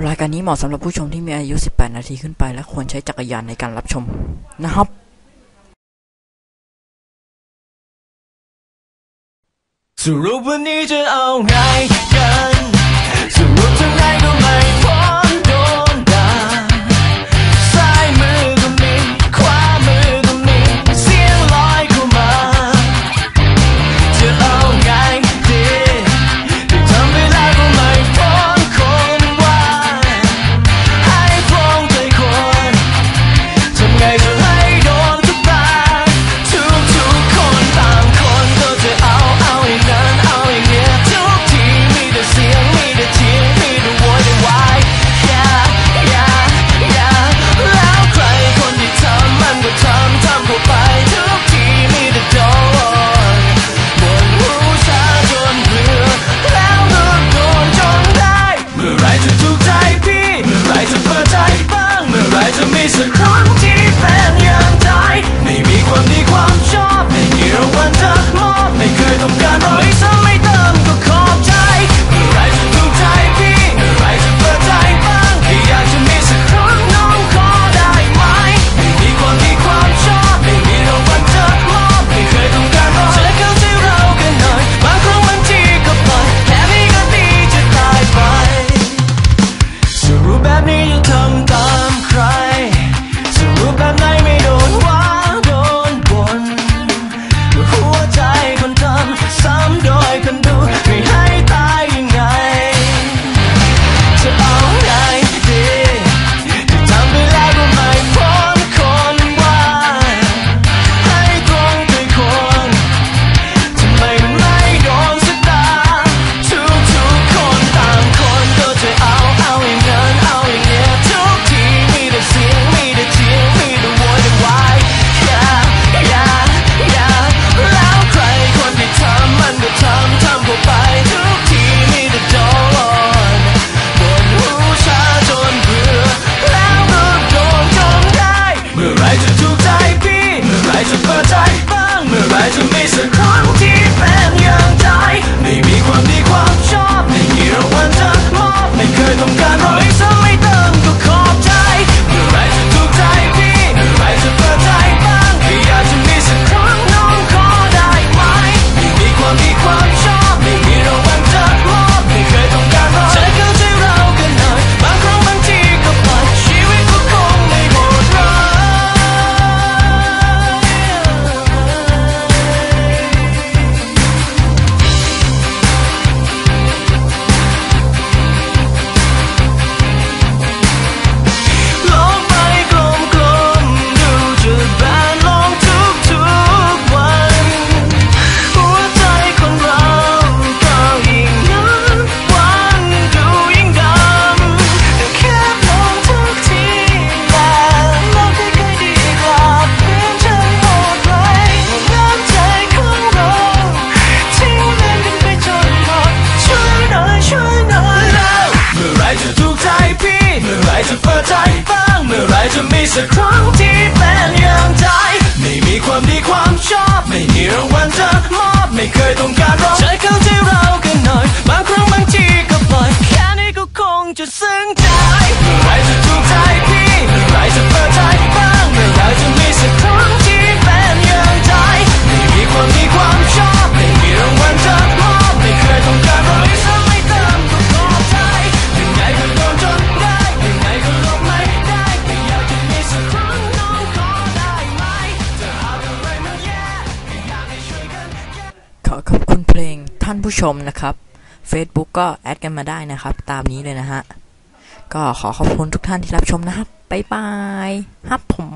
รายการนี้เหมาะสำหรับผู้ชมที่มีอายุ 18 นาทีขึ้นไป และควรใช้จักรยานในการรับชมนะครับ สรุปวันนี้จะเอาไงกัน sun. อใจบ้างเมื่อไรจะมีสักครั้งที่เป็นอย่างใจ ไม่มีความดีความชอบ ไม่มีรางวัลจะมอบไม่เคยต้องการรองใจเข้าใจเรากันหน่อย บางครั้งบางทีก็ปล่อย แค่นี้ก็คงจะซึ้งานผู้ชมนะครับ Facebook ก็แอดกันมาได้นะครับ ตามนี้เลยนะฮะ ก็ขอขอบคุณทุกท่านที่รับชมนะครับ บ๊ายบาย ครับผม